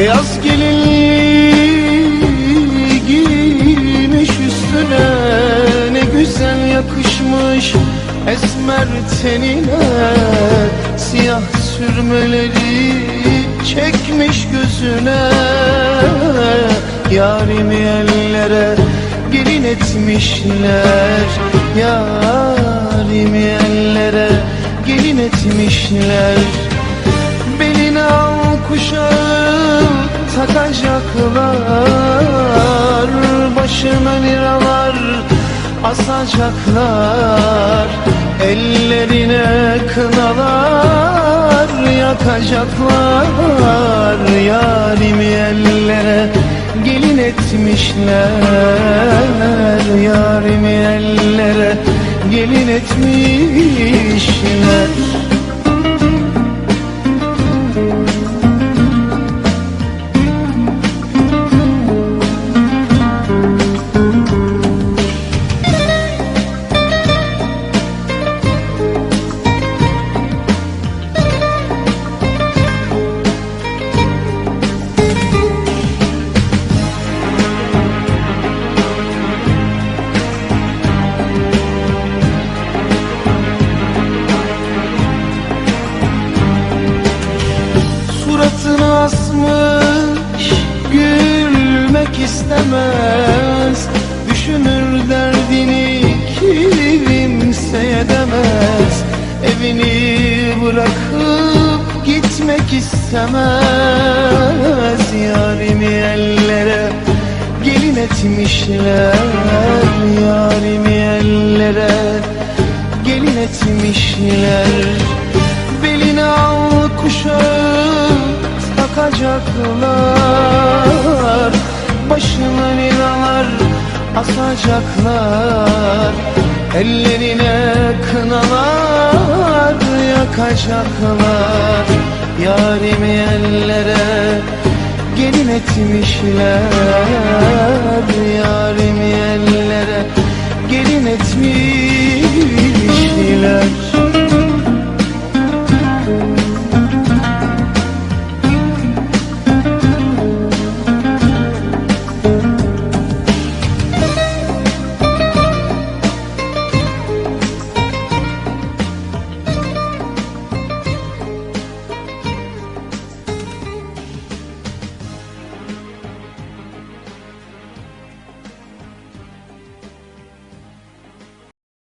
Beyaz gelinliği giymiş üstüne Ne güzel yakışmış esmer tenine. Siyah sürmeleri çekmiş gözüne Yarimi ellere gelin etmişler. Yarimi ellere gelin etmişler. Beline al kuşağı takacaklar Başına liralar asacaklar Ellerine kınalar yakacaklar Yarimi ellere gelin etmişler istemez. Düşünür derdini kimseye demez Evini bırakıp gitmek istemez. Yarimi ellere gelin etmişler. Yarimi ellere gelin etmişler. Beline al kuşağı takacaklar Başına liralar asacaklar. Ellerine kınalar yakacaklar. Yarimi ellere gelin etmişler